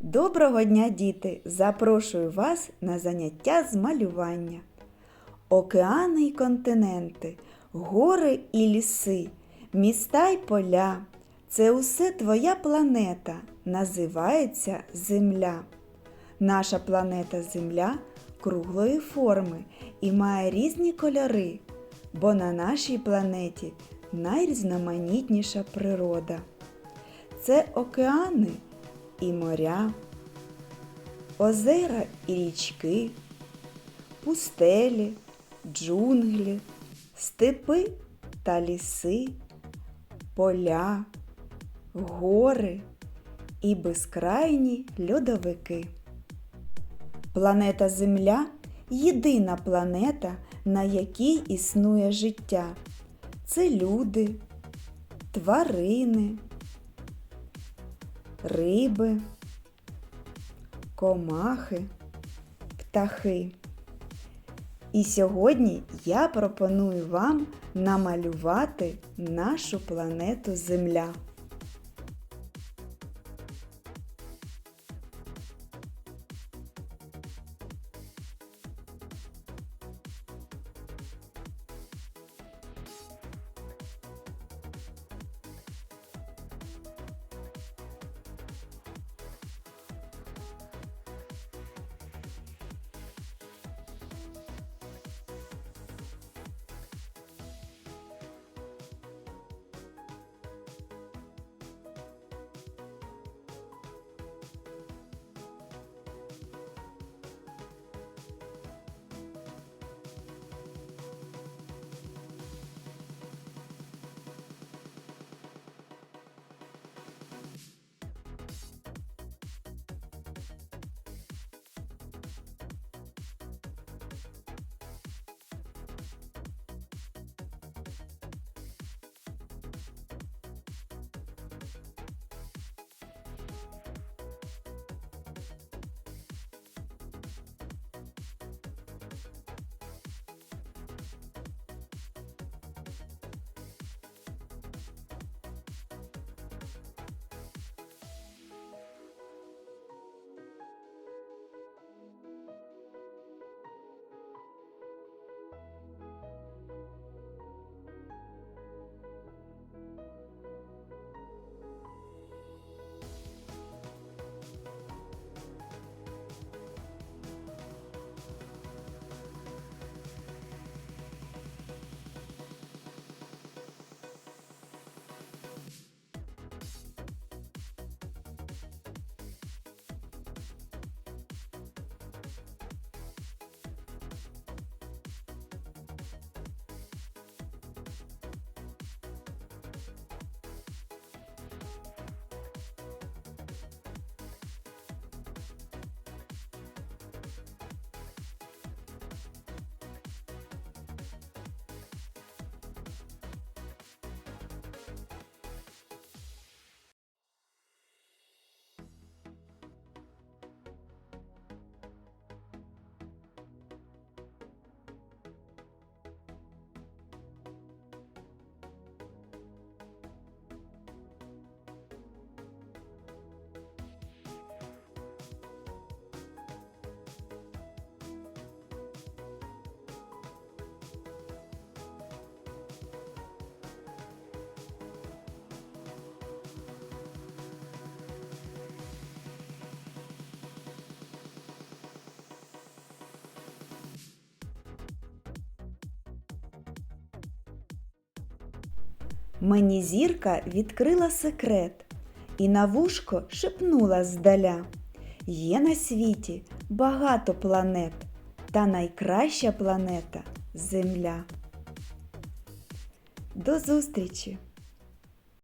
Доброго дня, діти! Запрошую вас на заняття з малювання. Океани й континенти, гори і ліси, міста й поля. Це усе твоя планета, називається Земля. Наша планета Земля круглої форми і має різні кольори, бо на нашій планеті найрізноманітніша природа. Це океани і моря, озера і річки, пустелі, джунглі, степи та ліси, поля, гори і безкрайні льодовики. Планета Земля єдина планета, на якій існує життя. Це люди, тварини, риби, комахи, птахи. І сьогодні я пропоную вам намалювати нашу планету Земля. Мені зірка відкрила секрет і на вушко шепнула здаля. Є на світі багато планет, та найкраща планета Земля. До зустрічі!